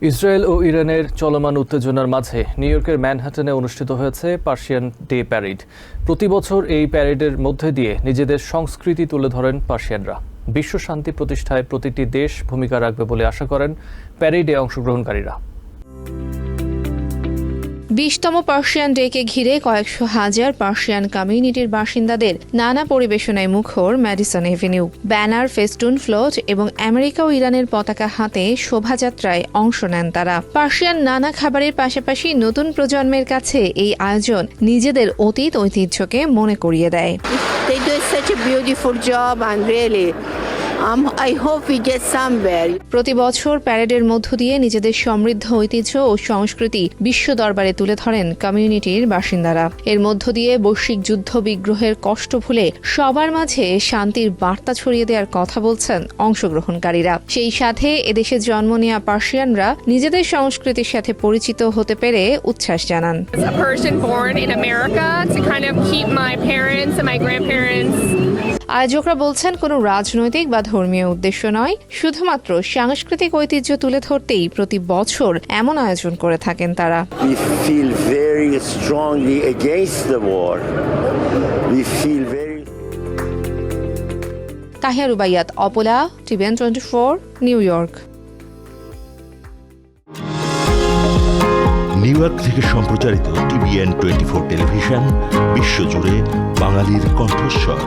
Israel ও ইরানের চলমান উত্তেজনার মাঝে নিউ ইয়র্কের ম্যানহাটনে অনুষ্ঠিত হয়েছে পার্সিয়ান ডে প্যারেড। প্রতি বছর এই প্যারেডের মধ্যে দিয়ে নিজেদের সংস্কৃতি তুলে ধরেন পার্সিয়ানরা। বিশ্ব শান্তি প্রতিষ্ঠায় প্রতিটি দেশ ভূমিকা রাখবে বলে আশা করেন প্যারেডে অংশগ্রহণকারীরা। বিশতম পার্সিয়ান ডেকে ঘিরে কয়েকশো হাজার পার্সিয়ান কমিউনিটির বাসিন্দাদের নানা পরিবেশনায় মুখর Madison Avenue. Banner, festoon, float এবং আমেরিকা ও ইরানের পতাকা হাতে শোভাযাত্রায় অংশ নেন তারা। পার্সিয়ান নানা খাবারের পাশাপাশি নতুন প্রজন্মের কাছে এই আয়োজন নিজেদের অতীত ঐতিহ্যকে মনে করিয়ে দেয়। Um, I hope we get somewhere. প্রতি বছর প্যারেডের মধ্য দিয়ে নিজেদের সমৃদ্ধ ঐতিহ্য ও সংস্কৃতি বিশ্ব দরবারে তুলে ধরেন কমিউনিটির বাসিন্দারা। এর মধ্য দিয়ে বৈশ্বিক যুদ্ধ বিগ্রহের কষ্ট ভুলে সবার মাঝে শান্তির বার্তা ছড়িয়ে দেওয়ার কথা বলছেন অংশগ্রহণকারীরা। সেই সাথে এদেশে জন্ম নেওয়া পার্সিয়ানরা নিজেদের সংস্কৃতির সাথে পরিচিত হতে পেরে উচ্ছ্বাস জানান। America, to kind of keep my parents and my grandparents আয়োজকরা বলছেন কোনো রাজনৈতিক বা ধর্মীয় উদ্দেশ্য নয়। শুধুমাত্র সাংস্কৃতিক ঐতিহ্য তুলে ধরতেই প্রতি বছর এমন আয়োজন করে থাকেন তারা। We feel very strongly against the war. We feel very Tahiya Rubaiyat Apala TVN twenty four New York. New York থেকে সম্প্রচারিত টিভিএন টোয়েন্টি ফোর টেলিভিশন বিশ্বজুড়ে বাঙালির কণ্ঠস্বর।